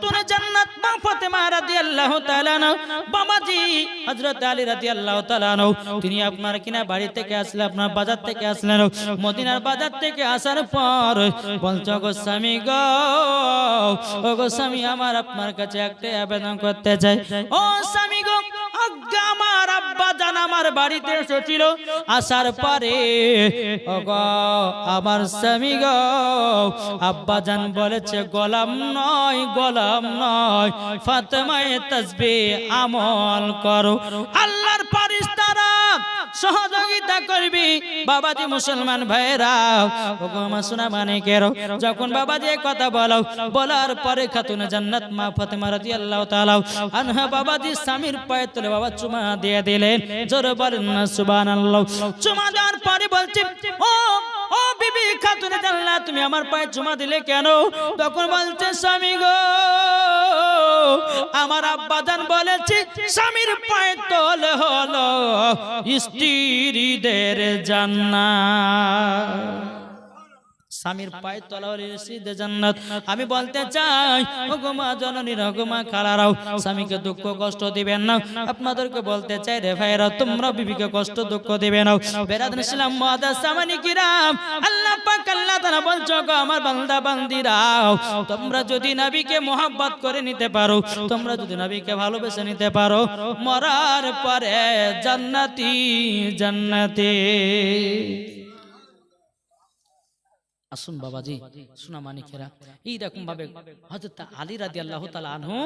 খাতুনে জান্নাত মা ফাতেমা রাদিয়াল্লাহু তাআলা নাও বাবাজি, হযরত আলী রাদিয়াল্লাহু তাআলা নাও তিনি আপনার কিনা বাড়ি থেকে আসলে, আপনার বাজার থেকে আসলেন মদিনার বাজার থেকে আসার পর বলছো গো স্বামী গো ও গো স্বামী আমার আপনার কাছে একটা আবেদন করতে চাই ও স্বামী গো আমার আমার বাড়িতে আসার পরে আমার স্বামী বলেছে, গোলাম নয় গোলাম নয় আমল করো। আল্লাহর ফারিস্তারা সহযোগিতা করবি। বাবাজি মুসলমান ভাইরা ও গো মা সোনা যখন বাবাজি কথা বলো, বলার পরে খাতুন জান্নাত মা ফাতেমা রাদিয়াল্লাহু তাআলা আনহা বাবাজি স্বামীর পায়ে তুলে বাবা চুমা দিয়ে দিলেন। জোরে বলেন না, সুবহানাল্লাহ। চুমা দেওয়ার পরে বলছে, ও ও বিবি খাতুন জান্নাত, তুমি আমার পায়ে চুমা দিলে কেন? তখন বলছে, স্বামী গো আমার আব্বা জান বলেছে স্বামীর পায়ে তল হলো স্ত্রীদের জান্নাত। স্বামীর পায়ে তলাওয়ার সিদ্ধে জান্নাত। আমি বলতে চাই ও গো মা জননী গো মা খালারাও স্বামীকে দুঃখ কষ্ট দিবেন না। আপনাদেরকে বলতে চাই রে ভাইরা তোমরা বিবিকে কষ্ট দুঃখ দিবে না। বেরাদন ইসলাম মুআদ্দাস সামানি কিরাম। আল্লাহ পাক আল্লাহ তাআলা বলছো গো আমার বান্দা বান্দিরাও তোমরা যদি নবীকে মোহাব্বত করে নিতে পারো তোমরা যদি নবীকে ভালোবেসে নিতে পারো মরার পরে জান্নাতি জান্নাতি। আসুন বাবাজি সোনা মানিকেরা এইরকম ভাবে হজরত আলী রাদি আল্লাহ তালা আনহু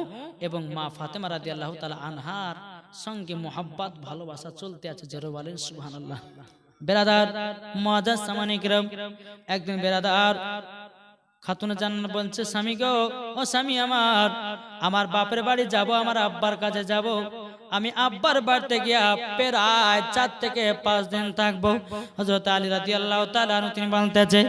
এবং মা ফাতেমা রাদি আল্লাহ তালা আনহার সঙ্গে মোহাব্বত ভালোবাসা চলতে আছে জেরো বলেন সুবহান আল্লাহ বেরাদার মজাজ সামানিকরম একদিন বেরাদার খাতুনে জান বলছে স্বামী গো ও স্বামী আমার আমার বাপের বাড়ি যাব আমার আব্বার কাছে যাব। আমি আব্বার বাড়িতে গিয়া প্রায় চার থেকে পাঁচ দিন থাকব। হজরত আলী রাজি আল্লাহ তালু তিনি বলতেছে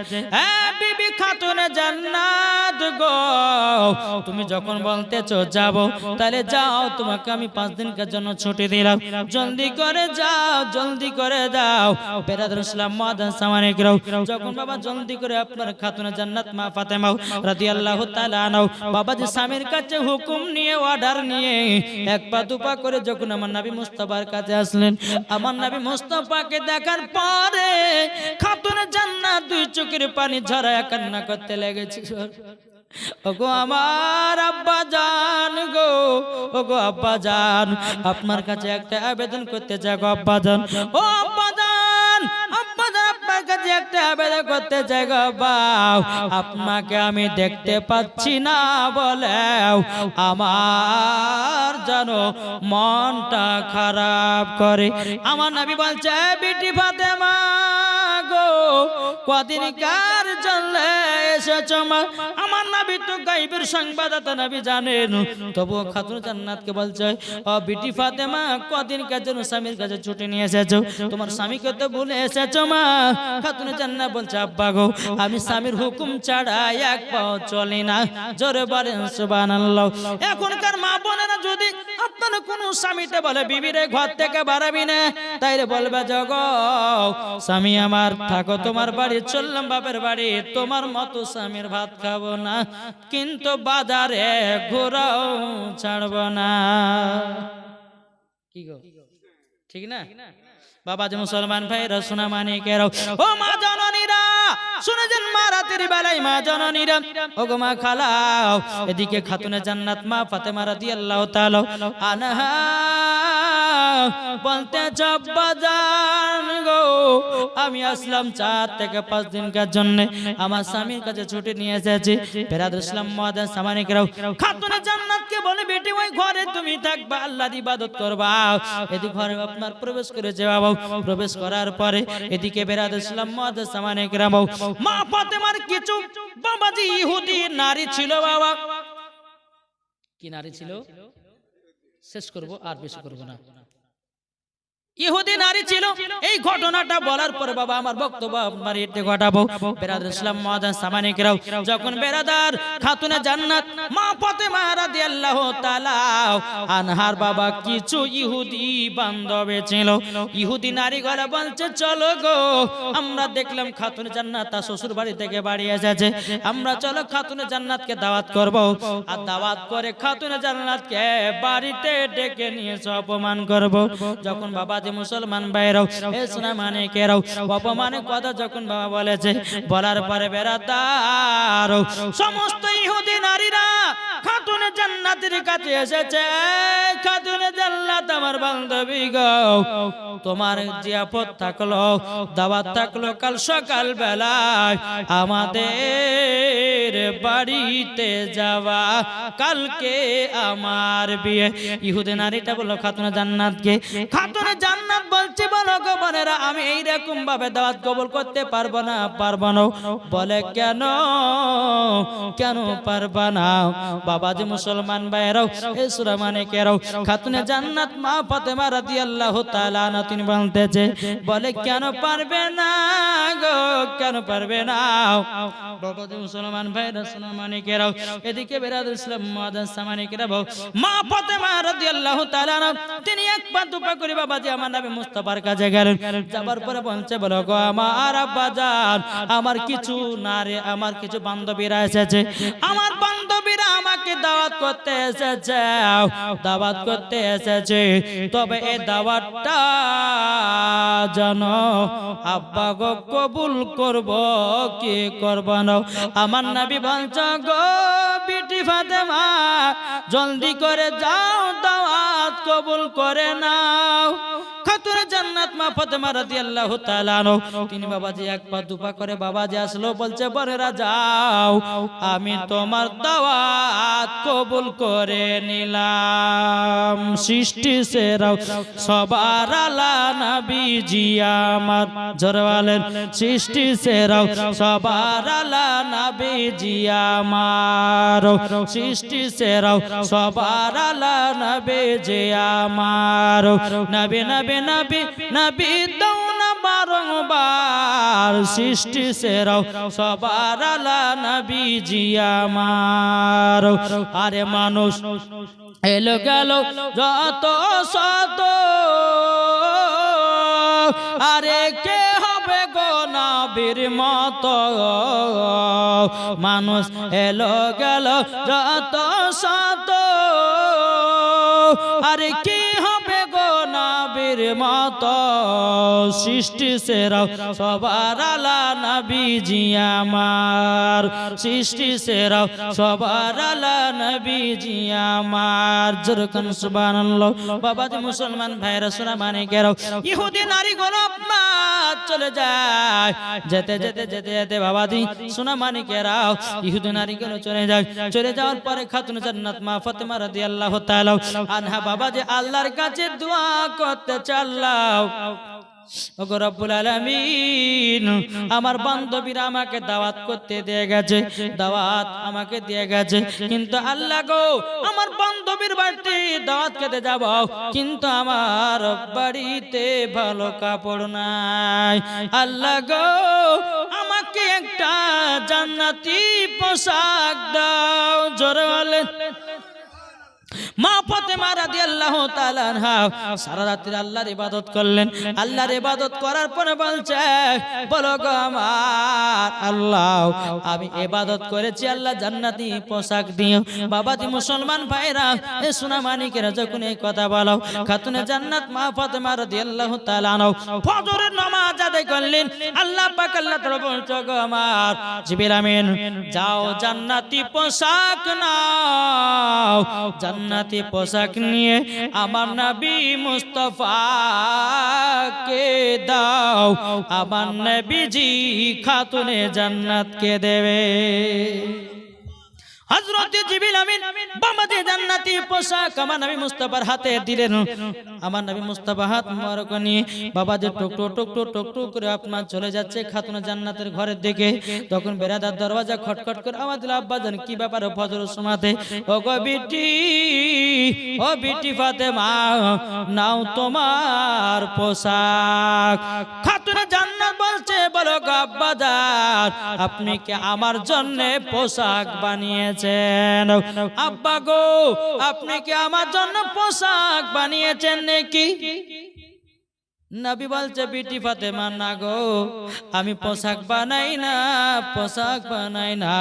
তুমি যখন বলতেছো যাব, তাহলে যাও, তোমাকে আমি পাঁচ দিনের জন্য ছুটি দিলাম। জলদি করে যাও, জলদি করে যাও বেরাদুল ইসলাম মাদান সামানিক রাও যখন বাবা জলদি করে আপনার খাতুনে জান্নাত মা ফাতেমা রাদিয়াল্লাহু তাআলা আনহু বাবা যে স্বামীর কাছে হুকুম নিয়ে অর্ডার নিয়ে, এক পা দুপা করে আমার নাবি মুস্তফার কাছে আসলেন, আমার নাবি মুস্তফাকে দেখার পরে খাতুন জান্নাত দুই চোখের পানি ঝরায় কান্না করতে লেগেছে। ওগো আমার আব্বা জান গো, ওগো আব্বা জান, আপনার কাছে একটা আবেদন করতে চাই গো আব্বা জান। ও আব্বা একটা আবেদন করতে চাই গো আপনাকে আমি দেখতে পাচ্ছি না বলে আমার যেন মনটা খারাপ করে। আমার নাবি বলছে, বিটি ফাতেমা কদিন কার আমার নবী তো গাইবের সংবাদতা নবী জানেন। তবুও খাতুন জান্নাতকে বলছে, ও বিটি ফাতেমা, কদিন কার জন্য স্বামীর কাছে ছুটি নিয়ে এসেছ? তোমার স্বামীকে তো বলে এসেছ মা? খাতুন জান্নাত বলছে, আব্বা গো, আমি স্বামীর হুকুম ছাড়া এক পাও চলি না। জোরে বলেন এখনকার মা বোনেরা যদি আপনার কোন স্বামীতে বলে, বিবিরে ঘর থেকে বাড়াবি না। তাইলে বলবে, জগ, স্বামী আমার, থাকো তোমার বাড়ি, চললাম বাপের বাড়ি। তোমার মতো স্বামীর ভাত খাব না, কিন্তু বাজারে ঘোরাও ছাড়বো না। কি গো? ঠিক না? বাবা যে মুসলমান ভাইরা সোনা মানিকের ও মা জননীরা শুনেছেন মা রাতের বেলায় মা জননীরা? ও গো মা খালাও এদিকে খাতুনে জান্নাত মা ফাতেমা রাদিয়াল্লাহু তাআলা আনহা। বলতে গো আমি আসলাম চার থেকে পাঁচ দিনকার জন্য। আমার স্বামীর কাছে ছুটি নিয়ে এসেছি। ফেরাদ ইসলাম মহাদান সামানিকরাও খাতুনে জান্নাতকে বলে বেটি ওই ঘরে তুমি থাকবা আল্লাহর ইবাদত করবা। এদিকে ঘরে আপনার প্রবেশ করে যাওয়া প্রবেশ করার পরে এদিকে বেরাদ ইসলাম কিছু বাবাজি ইহুদি নারী ছিল বাবা। কি নারী ছিল? শেষ করব, আর বেশি করব না। ইহুদি নারী ছিল। এই ঘটনাটা বলার পর বাবা আমার বক্তব্য আপনার এতে ঘটাবো। বেরাদার ইসলাম মহাদান সামানিকরাও যখন বেরাদার খাতুনে জান্নাত মা ফাতেমা রাদিয়াল্লাহু তাআলা আনহার বাবা কিছু ইহুদি বান্ধবে ছিল। ইহুদি নারী গলা বলছে চলো গো আমরা দেখলাম খাতুনে জান্নাত তার শ্বশুর বাড়ি থেকে বাড়ি এসেছে। আমরা চলো খাতুনে জান্নাতকে দাওয়াত করব। আর দাওয়াত করে খাতুনে জান্নাতকে বাড়িতে ডেকে নিয়ে অপমান করব। যখন বাবা যে মুসলমান ভাইরাও, এ সোনা মানে কেরাও অপমানের কথা যখন বাবা বলেছে, বলার পরে বেড়াতার সমস্ত ইহুদি নারীরা খাতুন জান্নাতের কাছে এসেছে, খাতুনে আমার বান্ধবী তোমার থাকল থাকল কাল সকাল বেলায়। আমাদের বাড়িতে যাওয়া, কালকে আমার বিয়ে। ইহুদে নারীটা বলল, খাতুনে জান্নাতকে। জান্নাত বলছে, বলো আমি এইরকম ভাবে দাওয়াত কবুল করতে পারব না পারব না। বলে, কেন? কেন পারবা না? বাবা যে মুসলমান সুরা মানে কেরাও খাতুনে জান্নাত মা ফাতেমা রাদিয়াল্লাহু তাআলা না তিনি বলতেছে, বলে, কেন পারবে না গো? কেন পারবে না? বাবা যে মুসলমান ভাইরা সুরা মানে কেরাও এদিকে বেরাদ ইসলাম মাদান সামানি কেরাও মা ফাতেমা রাদিয়াল্লাহু তাআলা না তিনি এক পা দুপা করে বাবা যে আমার নবী মুস্তাফার কাছে গেলেন। যাবার পরে বলছে, বলো গো আমার আব্বা জান, আমার কিছু না রে, আমার কিছু বান্ধবীরা এসেছে। আমার বান্ধবীরা আমাকে দাওয়াত করতে এসেছে। দাওয়াত করতে এসেছে। তবে এ দাওয়াতটা যেন আব্বা গো কবুল করব, কি করব না? আমার নাবি বঞ্চ গো বিটি ফাতেমা, জলদি করে যাও, দাওয়াত কবুল করে নাও। খাতুনে জান্নাত মা ফাতেমা রাদিয়াল্লাহু তাআলা তিনি এক পা দুপা করে আসলো, বলছে যাও আমি তোমার দাওয়াত কবুল করে নিলাম। সৃষ্টি সেরাও, সবার আলা নবীজি আমার। জোরে বলেন, সৃষ্টি সেরাও, সবার আলা নবীজি আমার। সৃষ্টি সেরাও, সবার আলা নবীজি আমার। নবী নবী নবী নবী দাও বারংবার সৃষ্টি সেরাও, সবার আলা নবীজি আমার। আরে মানুষ, এলো গেল যত শত আরে কে হবে গো নাবির মতো? মানুষ, এলো গেল যত শত আরে কি হবে নাবির মতো সৃষ্টি সেরাও সবার আলা নবীজি আমার। সৃষ্টি সেরাও সবার আলা নবীজি আমার। যেরকম সুবহানাল্লাহ। বাবাজি মুসলমান ভাইরা শোনা মানে কেরাও ইহুদি নারী গুলো চলে যায়। যেতে যেতে যেতে যেতে বাবাজি শোনা মানে কেরাও ইহুদি নারী গুলো চলে যায়। চলে যাওয়ার পরে খাতুন জান্নাত মা ফাতেমা রাদিয়াল্লাহু তাআলা আনহা। বাবাজি আল্লাহর কাছে দোয়া করতে চাল্লাও আমার বান্ধবীরা আমাকে দাওয়াত করতে দিয়ে গেছে, দাওয়াত আমাকে দিয়ে গেছে। কিন্তু আল্লাহ গো, আমার বান্ধবীর বাড়িতে দাওয়াত খেতে যাব, কিন্তু আমার বাড়িতে ভালো কাপড় নাই। আল্লাহ গো, আমাকে একটা জান্নাতি পোশাক দাও, জোরে মা ফাতেমা রাদিয়াল্লাহু তাআলা আনহা সারা রাত্রি আল্লাহর ইবাদত করলেন। আল্লাহর ইবাদত করার পরে বলছে, বলো গো আমার আল্লাহ, আমি ইবাদত করেছি আল্লাহ জান্নাতি পোশাক দিও। বাবাজি মুসলমান ভাইরা, এ সোনা মানিকেরা যখন এই কথা বলো, খাতুনে জান্নাত মা ফাতেমা রাদিয়াল্লাহু তাআলা আনহা ফজরের নামাজ আদায় করলেন। আল্লাহ পাক আল্লাহ তাআলা বলছে, গো আমার জিবরিল আমিন, যাও জান্নাতি পোশাক নাও। জান্নাতি পোশাক নিয়ে আমার নবী মুস্তফাকে দাও। আমার নবীজি খাতুনে জান্নাতকে দেবে। হযরতে জিবরিল আমিন বাবাজি জান্নাতি পোশাক আমার নবী মুস্তাফার হাতে দিলেন। আমার নবী মুস্তাফা হাত মোবারক নিয়ে বাবাজি টুকটো টুকটো টুকটো করে আপনার চলে যাচ্ছে খাতুন জান্নাতের ঘরের দিকে। তখন বেরাদার দরওয়াজা খটখট করে আওয়াজ দিল, আব্বা জান, কি ব্যাপার ফজর সমাতে ও গো বিটি, ও বিটি ফাতেমা, নাও তোমার পোশাক। খাতুন জান্নাত বলছে, বলো গো আব্বা আপনি কি আমার জন্য পোশাক বানিয়েছেন। আব্বা গো আপনি কি আমার জন্য পোশাক বানিয়েছেন নাকি? নবী বলছে, বিটি ফাতেমা, না গো, আমি পোশাক বানাই না, পোশাক বানাই না।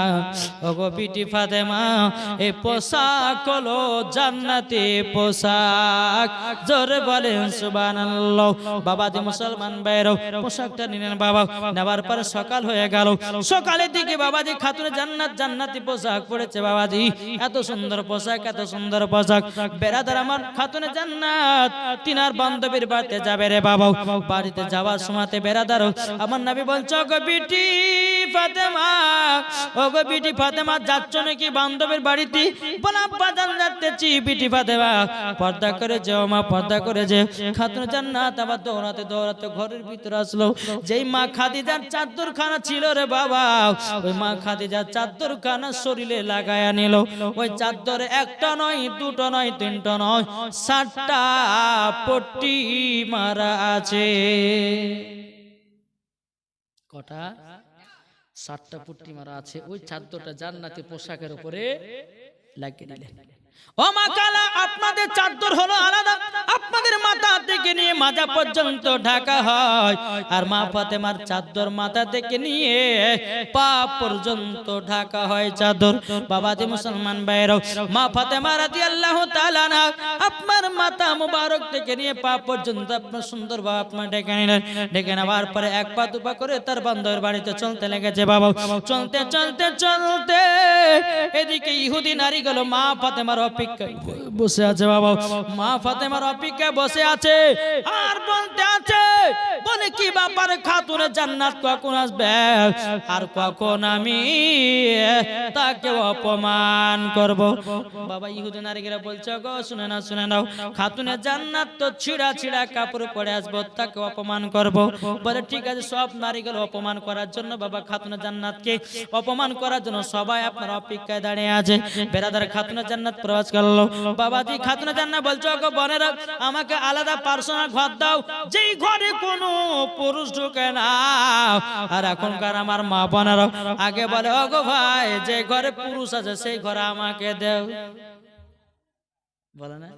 ও গো বিটি ফাতেমা এই পোশাক হলো জান্নাতি পোশাক। জোরে বলেন, সুবহানাল্লাহ। বাবা যে মুসলমান বাইরও পোশাকটা নিলেন বাবা। নেবার পরে সকাল হয়ে গেল। সকালের দিকে বাবাজি খাতুন জান্নাত, জান্নাতি পোশাক পড়েছে বাবাজি। এত সুন্দর পোশাক, এত সুন্দর পোশাক। বেড়াদার আমার খাতুনে জান্নাত, তিনার বান্ধবীর বাড়িতে যাবে রে বাবা। বাড়িতে যাওয়ার সময়তে বেড়াদার আমার নাবি বলছো গো বিটি ফাতেমা ও বিটি ফাতেমা, যাচ্ছ নাকি বান্ধবীর বাড়িতে? বলা যাচ্ছি বিটি ফাতেমা। পর্দা করে মা পর্দা করে যে খাতুন জান্নাত আবার দৌড়াতে দৌড়াতে ঘরের ভিতরে আসলো। যেই মা খাদিজার ছিল রে বাবা, ওই মা খাদিজার চাদর শরীরে লাগায়া নিল। ওই চাদর একটা নয়, দুটো নয়, তিনটা নয়, সাতটা পট্টি মারা আছে। কটা? সাতটা পুটি মারা আছে। ওই চাদ্দটা জান্নাতি পোশাকের উপরে লাগিয়ে দিলেন ও মা কালা, আপনাদের চাদর হলো আলাদা। আপনাদের মাথা থেকে নিয়ে পর্যন্ত ঢাকা হয়। আর মা ফাতেমার চাদর মাথা থেকে নিয়ে পা পর্যন্ত ঢাকা হয় চাদর। বাবাজি মুসলমান বাইরও মা ফাতেমা আপনার মাথা মুবারক থেকে নিয়ে পা পর্যন্ত আপনার সুন্দর বাবা আপনার ডেকে নিলেন। ডেকে নেওয়ার পরে এক পা দুপা করে তার বান্ধবের বাড়িতে চলতে লেগেছে বাবা। চলতে চলতে চলতে এদিকে ইহুদি নারীগুলো মা ফাতেমার অপেক্ষায় বসে আছে বাবা। মা ফাতেমার অপেক্ষায় বসে আছে। আর বলতে আছে বলে কি ব্যাপার খাতুনে জান্নাত কখন আসবে? আর কখন আমি তাকে অপমান করব? বাবা ইহুদি নারীরা বলছে গো শুনে না শুনে নাও। খাতুনে জান্নাত তো ছিড়া ছিড়া কাপড় পরে আসব তাকে অপমান করব? বলে ঠিক আছে সব নারীগুলো অপমান করার জন্য বাবা খাতুনে জান্নাতকে অপমান করার জন্য সবাই আপনার অপেক্ষায় দাঁড়িয়ে আছে। বেরাদার খাতুনে জান্নাত প্রবেশ করল। বাবাজি খাতুনে জান্নাত বলছো বোনেরা, আমাকে আলাদা পার্সোনাল ঘর দাও। যেই ঘরে কোনো পুরুষ ঢুকে না। আর এখনকার আমার মা বোনেরা আগে বলে, ওগো ভাই, যে ঘরে পুরুষ আছে, সেই ঘরে আমাকে দেও। বলে না?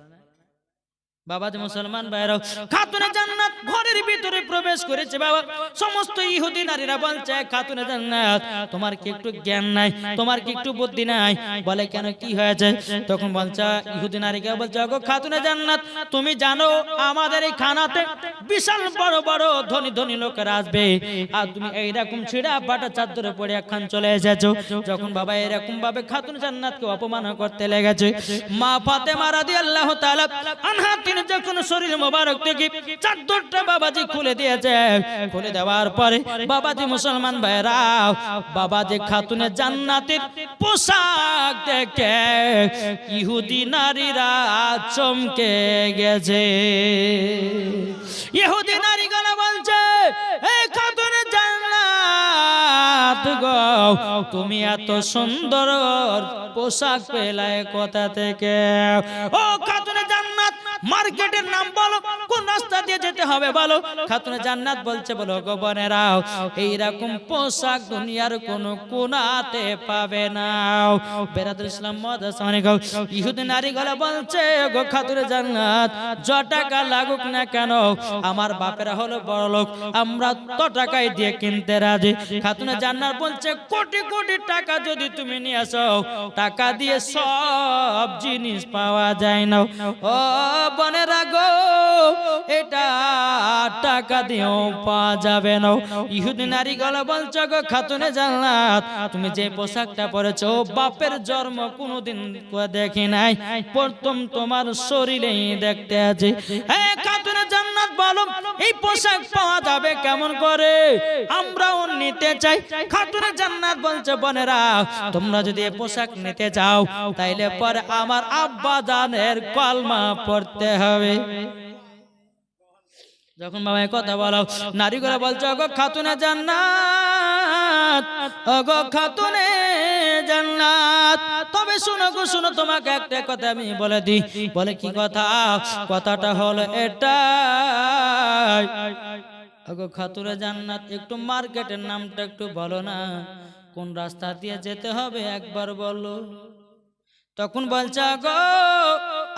বাবাজি মুসলমান ভাইরাও খাতুনে জান্নাত ঘরের ভিতরে প্রবেশ করেছে বাবা। সমস্ত ইহুদি নারীরা বলছে খাতুনে জান্নাত তোমার কি একটু জ্ঞান নাই? তোমার কি একটু বুদ্ধি নাই? বলে কেন কি হয়েছে? তখন বলছে ইহুদি নারীকে বলছে গো খাতুনে জান্নাত তুমি জানো আমাদের এই খানাতে বিশাল বড় বড় ধনী ধনী লোকেরা আসবে। আর তুমি এইরকম ছিড়া বাটা চাদরে পড়ে একখান চলে এসেছ। যখন বাবা এরকম ভাবে খাতুন জান্নাতকে অপমান করতে লেগেছে মা ফাতেমা রাদিয়াল্লাহু তাআলা আনহা যখন শরীর মোবারক থেকে চাদরটা বাবাজি খুলে দিয়েছে, খুলে দেওয়ার পরে বাবাজি মুসলমান ভাইরা বাবাজি খাতুনের জান্নাতের পোশাক দেখে ইহুদি নারীরা চমকে গেছে। ইহুদি নারীগুলো বলছে এই খাতুনের জান্নাত গো, তুমি এত সুন্দর পোশাক পেলায় কোথা থেকে? ও খাতুনে জান্নাত মার্কেটের নাম বলো, কোন রাস্তা দিয়ে যেতে হবে বলো। খাতুনে জান্নাত বলছে, বলো, গো বোনেরাও, এইরকম পোশাক দুনিয়ার কোন কোনাতে পাবে না। বেরাদুল ইসলাম মদাসানি গো ইহুদি নারী গলা বলছে, গো খাতুনে জান্নাত, য টাকা লাগুক না কেন, আমার বাপেরা হলো বড় লোক, আমরা তো টাকায় দিয়ে কিনতে রাজি। খাতুনে জান্নাত বলছে, কোটি কোটি টাকা যদি তুমি নিয়ে আসো, টাকা দিয়ে সব জিনিস পাওয়া যায় না। ও বনেরা রাখো এটা টাকা দিয়েও পাওয়া যাবে না। ইহুদি নারী গলা বলছ গো, খাতুনে জান্নাত, তুমি যে পোশাকটা পরেছো, বাপের জন্ম কোনোদিন দেখি নাই। প্রথম তোমার শরীরেই দেখতে আছে। হ্যাঁ খাতুনে জান্নাত বলো এই পোশাক পাওয়া যাবে কেমন করে? আমরাও নিতে চাই। খাতুনে জান্নাত বলছে, বোনেরা, তোমরা যদি এই পোশাক নিতে চাও, তাইলে পরে আমার আব্বা জানের কলমা পড়তে হবে। যখন বাবা কথা বলো নারীগুলো বলছে অগো খাতুনে জান্নাত অগো খাতুনে জান্নাত। তবে শুনো গো, শুনো, তোমাকে একটা কথা আমি বলে দিই। বলে কি কথা? কথাটা হলো এটা অগো খাতুনে জান্নাত, একটু মার্কেটের নামটা একটু বলো না। কোন রাস্তা দিয়ে যেতে হবে একবার বলো। তখন বলছে গো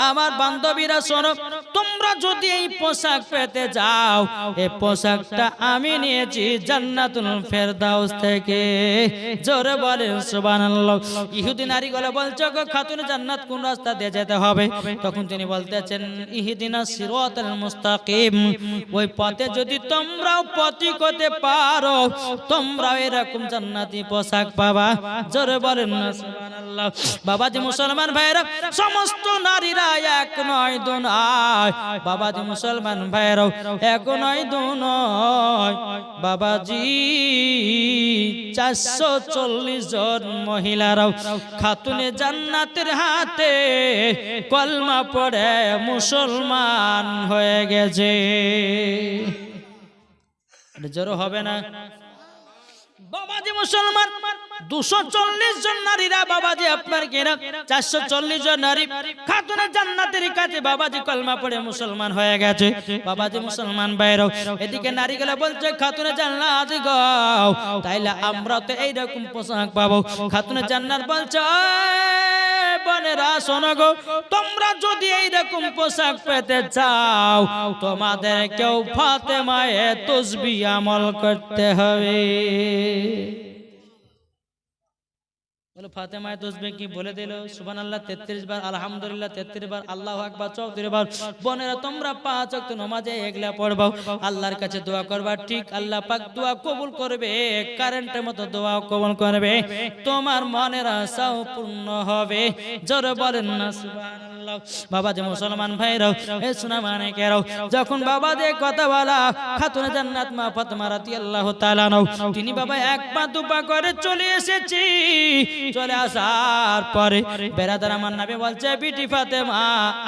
আমার বান্ধবীরা শোনো তোমরা যদি এই পোশাক পেতে যাও এই পোশাকটা আমি নিয়েছি জান্নাতুল ফেরদাউস থেকে। জোরে বলেন, সুবহানাল্লাহ। ইহুদি নারী গলে বলছে গো খাতুন, জান্নাত কোন রাস্তা দিয়ে যেতে হবে? তখন তিনি বলতেছেন, ইহদিনা সিরাতাল মুস্তাকিম। ওই পথে যদি তোমরাও পথিক হতে পারো, তোমরাও এরকম জান্নাতি পোশাক পাবা। জোরে বলেন না সুবহানাল্লাহ মুসলমান ভাইরা, সমস্ত নারীরা এক নয়, দু নয়। বাবাজি মুসলমান ভাইরাও এক নয় দু নয়। বাবাজি, চারশো চল্লিশ জন মহিলারাও খাতুনে জান্নাতের হাতে কলমা পড়ে মুসলমান হয়ে গেছে। জোরো হবে না। মুসলমান, দুশো চল্লিশ জন নারীরা আপনার চারশো চল্লিশ জন নারী কলমা পড়ে মুসলমান গেছে। বাবাজি মুসলমান বাইরেও এদিকে বলছে আমরা তো এইরকম পোশাক পাবো। খাতুনে জান্নার বলছে "এই বোনেরা শোনো গো, তোমরা যদি এইরকম পোশাক পেতে চাও, তোমাদের কেউ ফাতেমায়ে তসবি আমল করতে হবে। বলে, ফাতেমায় তসবে কি বলে দিল? সুবান আল্লাহ তেত্রিশ বার, আলহামদুলিল্লাহ, তেত্রিশ বার, আল্লাহ একবার চৌত্রিশ বার, বোনেরা তোমরা পাঁচ অক্ত নমাজে এগলা পড়বা। আল্লাহর কাছে দোয়া করবা, ঠিক আল্লাহ পাক দোয়া কবুল করবে, কারেন্টের মতো দোয়া কবুল করবে। তোমার মনের আশাও পূর্ণ হবে। জোর বলেন না বাবা যে মুসলমান ভাইরাও এ শোনা মানে কেরাও যখন বাবা যে কথা বলা, খাতুনে জান্নাত মা ফাতেমা রাদিয়াল্লাহু তাআলা নাও তিনি বাবা এক পা দু পা করে চলে এসেছি। চলে আসার পরে বেরাদার আমার নামে বলছে, বিটি ফাতেমা,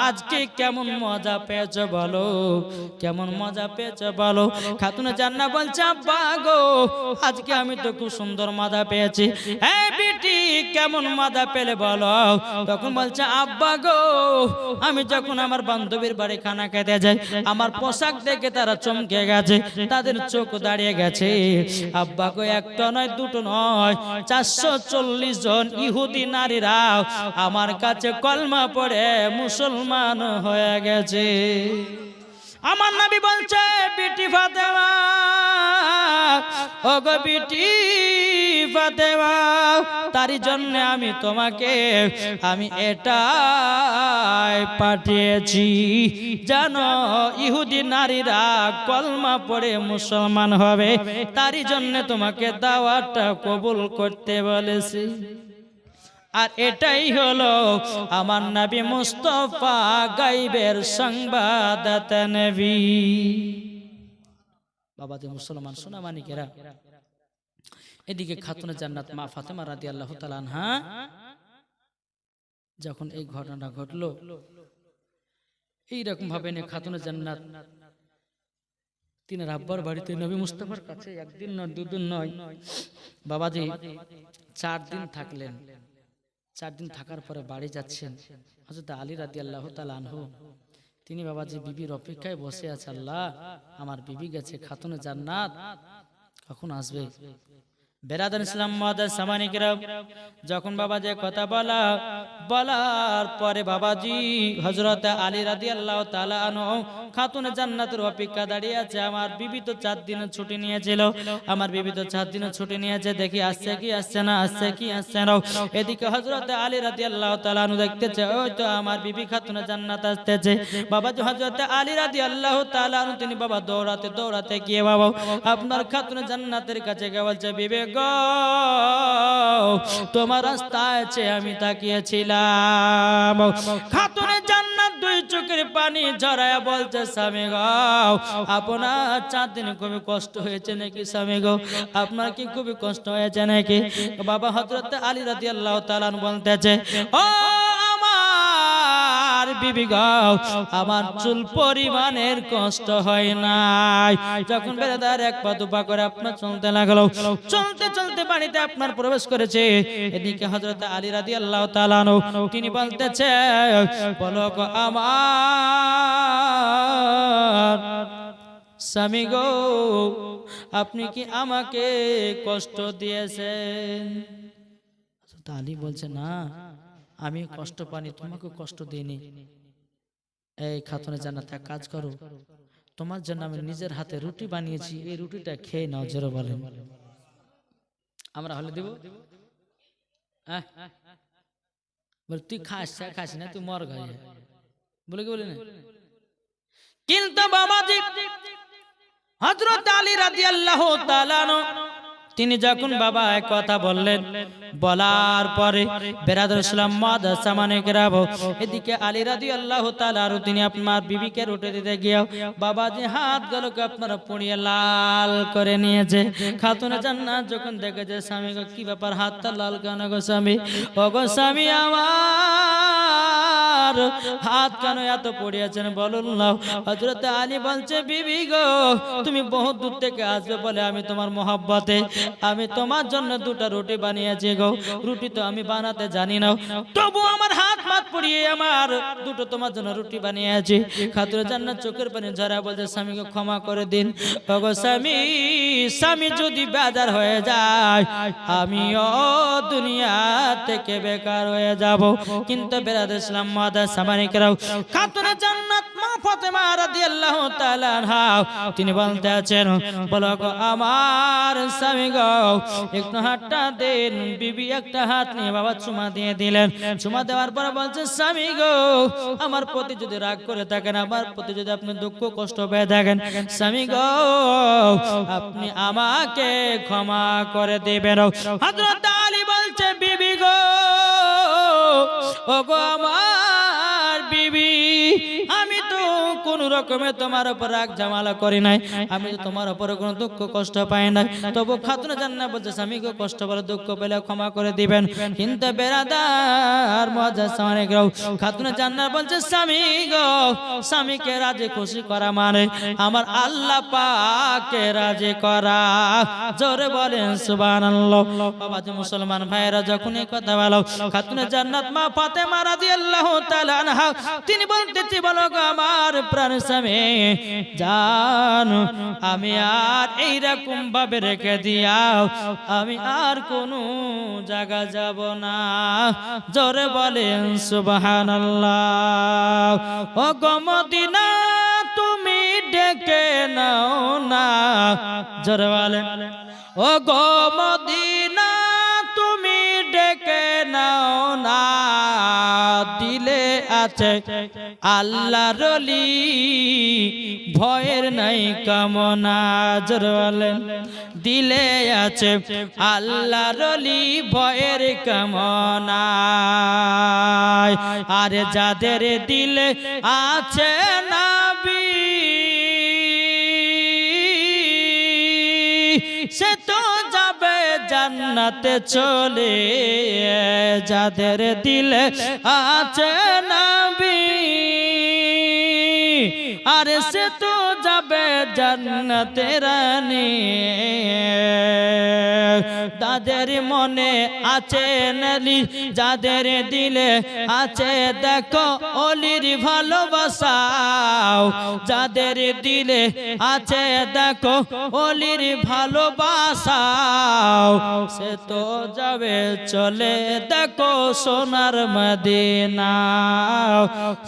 আজকে কেমন মজা পেয়েছ বলো, কেমন মজা পেয়েছ বলো? খাতুনে জান্না বলছে, আব্বা গো, আজকে আমি তো খুব সুন্দর মজা পেয়েছি। এই বিটি, কেমন মজা পেলে বলো? তখন বলছে, আব্বা গো আমি যখন আমার বান্ধবীর বাড়ি খানা খেতে যাই, আমার পোশাক দেখে তারা চমকে গেছে, তাদের চোখ দাঁড়িয়ে গেছে। আব্বা কো একটা নয়, দুটো নয়, চারশো চল্লিশ জন ইহুদি নারীরা আমার কাছে কলমা পড়ে মুসলমান হয়ে গেছে। আমার নবী বলছে, বিটি ফাতেমা ও গো বিটি ফাতেমা, তারই জন্য আমি তোমাকে, আমি এটাই পাঠিয়েছি। জানো, ইহুদি নারীরা কলমা পড়ে মুসলমান হবে, তারই জন্য তোমাকে দাওয়াটা কবুল করতে বলেছি। আর এটাই হলো আমার নবী মুস্তফা গাইবের সংবাদ বাবা যে মুসলমান সোনা মানিকেরা এদিকে খাতুনে জান্নাত মা ফাতেমা রাদি আল্লাহ আনহা, যখন এই ঘটনা ঘটলো, এইরকম ভাবে নিয়ে খাতুনে জান্নাত তিনি রাব্বার বাড়িতে নবী মুস্তফার কাছে একদিন নয়, দুদিন নয়, বাবাজি চার দিন থাকলেন। চার দিন থাকার পরে বাড়ি যাচ্ছেন হজরত আলী রাদি আল্লাহ আনহু। তিনি বাবা যে বিবির অপেক্ষায় বসে আছে আল্লাহ আমার বিবি গেছে খাতুনে জান্নাত। কখন আসবে? বেরাদান ইসলাম মহাদার সামানিকরাম যখন বাবা যে কথা বলা বলার পরে বাবাজি হজরত আলী রাদি আল্লাহ তালা আনো খাতুন জান্নাতের অপেক্ষা দাঁড়িয়ে আছে আমার বিবি তো চার দিনের ছুটি নিয়েছিল আমার বিবি তো চার দিনের ছুটি নিয়েছে দেখি আসছে কি আসছে না আসছে কি আসছে না এদিকে হজরত আলী রাদি আল্লাহ তালা দেখতেছে ওই তো আমার বিবি খাতুনে জান্নাত আসতেছে। বাবাজি হজরত আলী রাদি আল্লাহ তালা তিনি বাবা দৌড়াতে দৌড়াতে গিয়ে বাবা আপনার খাতুনে জান্নাতের কাছে বলছে বিবেক গো, তোমার রাস্তা আছে আমি তাকিয়েছিলাম। খাতুনে জান্নাত দুই চোখে চোখের পানি ঝরায় বলছে স্বামী গাও আপনার চার দিন খুবই কষ্ট হয়েছে নাকি স্বামী গো? আপনার কি খুবই কষ্ট হয়েছে নাকি? বাবা হজরত আলী রাজি আল্লাহ তালান বলতেছে, ও বিবি আমার চুল পরিমাণের কষ্ট হয় নাই। যখন বেড়াদার এক পা দুপা করে আপনার চলতে লাগল, চলতে চলতে বাড়িতে আপনার প্রবেশ করেছে। এদিকে হজরত আলী রাদি আল্লাহ তালানো তিনি বলতেছে বলো আমার স্বামী গো, আপনি কি আমাকে কষ্ট দিয়েছেন? আলী বলছে, না আমি কষ্ট পানি তোমাকে কষ্ট দিইনি। এই খাতুনে জান্নাতে এক কাজ করো। তোমার জন্য আমি নিজের হাতে রুটি বানিয়েছি এই রুটিটা খেয়ে নাও জোরে বলেন। আমরা হলে দেব? বলে তুই খাস খাস না তুই মর গায়ে। বলে কি বলি না? কিন্তু বাবাজি হজরত আলী রাদিয়াল্লাহু তাআলা আনহু তিনি যখন বাবা এক কথা বললেন, বলার পরে সামানে কেরাবো এদিকে আলী রাদি আল্লাহ তালারু তিনি আপনার বিবিকে রুটে দিতে গিয়েও বাবাজি হাত গুলোকে আপনারা পুড়িয়ে লাল করে নিয়েছে। খাতুনে জান্নাত যখন দেখেছে স্বামী কি ব্যাপার? হাতটা লাল কেন গো স্বামী? ও গো স্বামী, আমার হাত কেন এত পড়িয়েছেন? বলুন না হজরত আলী বলছে, বিবি গো, তুমি বহুত দূর থেকে আসবে বলে আমি তোমার মহব্বতে। আমি তোমার জন্য দুটো রুটি বানিয়েছি গো। রুটি তো আমি বানাতে জানি না। তবু আমার হাত মাত পড়িয়ে আমার দুটো তোমার জন্য রুটি বানিয়েছি। খাতুরে জান্নাত চোখের পানি ঝরা বলছে স্বামীকে ক্ষমা করে দিন। ওগো স্বামী স্বামী যদি বেজার হয়ে যায়, আমিও দুনিয়া থেকে বেকার হয়ে যাব। কিন্তু বেরাদ ইসলাম মাদা তিনি বলতে আছেন বলো গো আমার স্বামী গো, একটু হাতটা দেন। বিবি একটা হাত নিয়ে বাবা চুমা দিয়ে দিলেন। চুমা দেওয়ার পর বলছে, স্বামী গো, আমার প্রতি যদি রাগ করে থাকেন, আমার প্রতি যদি আপনি দুঃখ কষ্ট পেয়ে থাকেন, স্বামী গো, আপনি আমাকে ক্ষমা করে দেবেন। হযরত আলী বলছে, বিবি গো আমার কোন রকমে তোমার উপর রাগ জামালা করি নাই। আমি তোমার উপরে কোনো দুঃখ কষ্ট পাই নাই। তবু খাতুনে জান্না বলছে স্বামীকে কষ্ট বলে দুঃখ পেলে ক্ষমা করে দিবেন। কিন্তু বেরাদার মজা সামনে গো খাতুনে জান্নার বলছে, স্বামী গো, স্বামীকে রাজি খুশি করা মানে আমার আল্লাহ পাকে রাজি করা। জোরে বলেন, সুবহানাল্লাহ। বাবা যে মুসলমান ভাইরা যখন এই কথা বলো খাতুন জান্নাত মা ফাতেমা রাদিয়াল্লাহু তাআলা আনহা, তিনি বলতেছি, বলো গো, আমার প্রাণ স্বামী জান, আমি আর এইরকম ভাবে রেখে দিয়াও, আমি আর কোনো জায়গা যাব না। জোরে বলেন, সুবহানাল্লাহ। ও গো মদিনা, তুমি ডেকে নাও না। জোরে বলেন ও গো আছে। আল্লাহ রলি ভয়ের নাই কামনা দিলে আছে আল্লাহ রলি ভয়ের কামনা আর যাদের দিলে আছে নাবি জান্নাতে চলে যাদের দিলে আছে নাবি। আরে সে তো যাবে জান্নাতে রানী। তাদের মনে আছে নালি, যাদের দিলে আছে দেখো অলির ভালোবাসাও। যাদের দিলে আছে দেখো অলির ভালোবাসাও। সে তো যাবে চলে দেখো সোনার মদিনা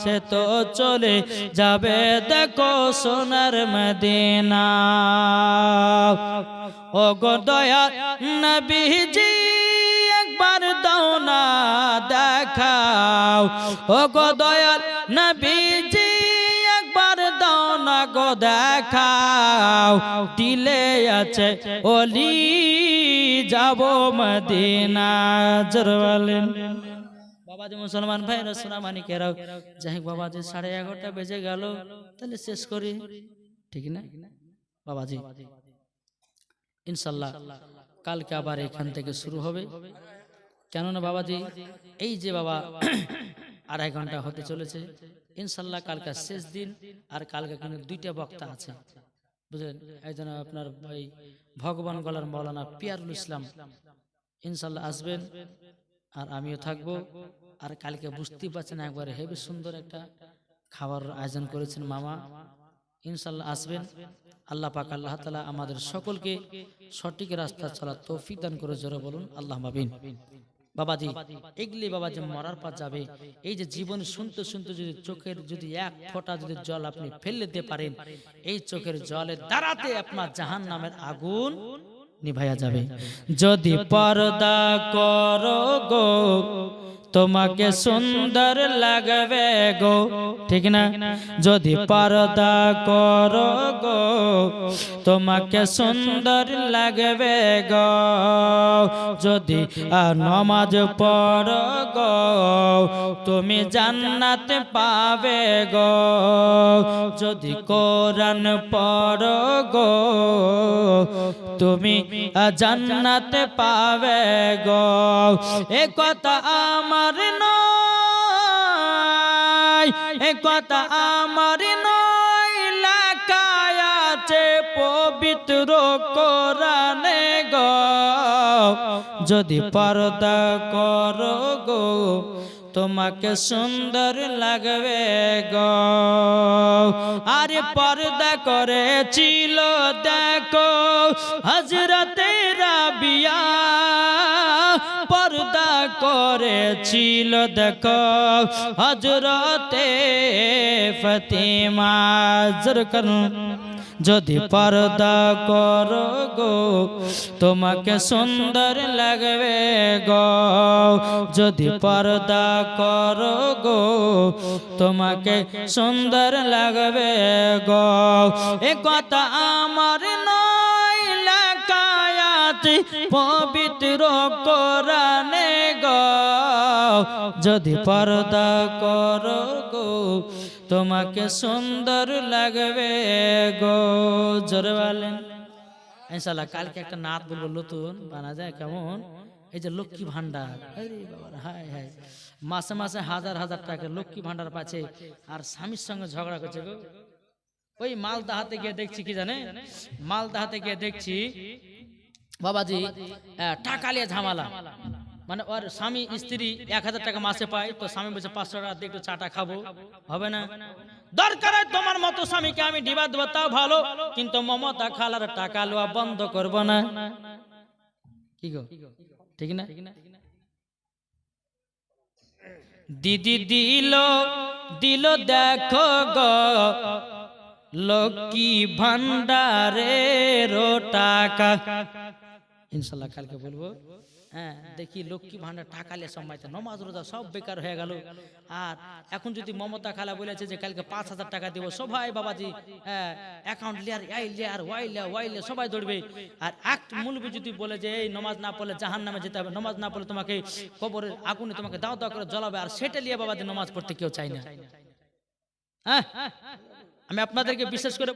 সে তো চলে যাবে দেখো সোনার মদিনা ও দয়া, নবীজি, একবার দাও না দেখাও। ও গো নবীজি, একবার দাও না গো দেখাও। দিলে আছে ওলি যাব মদিনা, জোর বলেন। বাবা বাবাজি মুসলমান ভাই রসুলামানি কেরাও। যাই বাবাজি সাড়ে এগারোটা বেজে গেল। তাহলে শেষ করি। ঠিক না? বাবাজি। ইনশাল্লাহ কালকে আবার এখান থেকে শুরু হবে। কেননা বাবাজি, এই যে বাবা আড়াই ঘণ্টা হতে চলেছে, ইনশাল্লাহ কালকে শেষ দিন আর কালকে কিন্তু দুইটা বক্তা আছে। বুঝলেন? একজন আপনার ভাই ভগবান গলার মৌলানা পিয়ারুল ইসলাম ইনশাল্লাহ আসবেন আর আমিও থাকব। আর কালকে বুঝতেই পারছেন একবার হেবি সুন্দর একটা খাবার আয়োজন করেছেন মামা। ইনশাল্লাহ আসবেন। আল্লাহ পাক আল্লাহ তালা আমাদের সকলকে সঠিক রাস্তা চলার তৌফিক দান করে জোরে বলুন আল্লাহ মাবিন বাবাজি, এগুলি বাবা যে মরার পর যাবে, এই যে জীবন শুনতে শুনতে যদি চোখের যদি এক ফোঁটা যদি জল আপনি ফেলে দিতে পারেন, এই চোখের জলের দ্বারাতে আপনার জাহান নামের আগুন নিভাইয়া যাবে। যদি পর্দা করো গো তোমাকে সুন্দর লাগবে গো। ঠিক না? যদি পর্দা করো গো। তোমাকে সুন্দর লাগবে গো। যদি নমাজ পড় গো, তুমি জান্নাত পাবে গো। যদি কোরআন পড় গো, তুমি জান্নাত পাবে গো। এ কথা আমার নয়, এ কথা আমার পবিত্র কোরআনে গো। যদি পর্দা করো গো, তোমাকে সুন্দর লাগবে গো। আরে পর্দা করেছিল, দেখো হজরতে রাবিয়া। পর্দা করেছিল, দেখো হজরতে ফতিমা। জোর করুন যদি পর্দা করো গো তোমাকে সুন্দর লাগবে গো। যদি পর্দা করো গো তোমাকে সুন্দর লাগবে গো। এ কথা আমার নয় লেখায়াত পবিত্র কোরআনে গো। যদি পর্দা করো গো তোমাকে সুন্দর লাগবে গো, জোরে বলেন। ইনশাল্লাহ কালকে একটা নাত বলব, নতুন, বানা যায় কেমন? এই যে লক্ষ্মী ভান্ডার হায় হায়। মাসে মাসে হাজার হাজার টাকা লক্ষ্মী ভান্ডার পাচ্ছে, আর স্বামীর সঙ্গে ঝগড়া করছে গো। ওই মাল দাহাতে গিয়ে দেখছি কি জানে? মাল দাহাতে গিয়ে দেখছি, বাবাজি টাকা নিয়ে ঝামেলা। মানে ওর স্বামী স্ত্রী এক হাজার টাকা মাসে পায়, তো স্বামী বলছে, পাঁচশো টাকা দিয়ে একটু চাটা খাব। হবে না। দরকার তোমার মতো স্বামীকে আমি ডিবা দেবো, তাও ভালো। কিন্তু মমতা খালার টাকা লোয়া বন্ধ করব না। কি গো? ঠিক না? দিদি দিল দিল দেখো গো, লক্ষ্মী ভান্ডারের টাকা ইনশাল্লাহ কালকে বলব। হ্যাঁ দেখি লক্ষ্মী ভান্ডার টাকা সময়তে নমাজ, রোজা সব বেকার হয়ে গেল। আর এখন যদি মমতা খালা বলেছে যে কালকে পাঁচ হাজার টাকা দিব, সবাই বাবাজি হ্যাঁ অ্যাকাউন্ট লেয়ার এই layer Y layer Y layer সবাই দৌড়বে আর এক মূলবি যদি বলে যে এই নমাজ না পড়লে জাহান নামে যেতে হবে, নমাজ না পড়লে তোমাকে কবরের আগুনে তোমাকে দাও দাও করে জ্বলাবে, আর সেটা নিয়ে বাবাজি নমাজ পড়তে কেউ চায় না। হ্যাঁ আমি আপনাদেরকে বিশেষ করে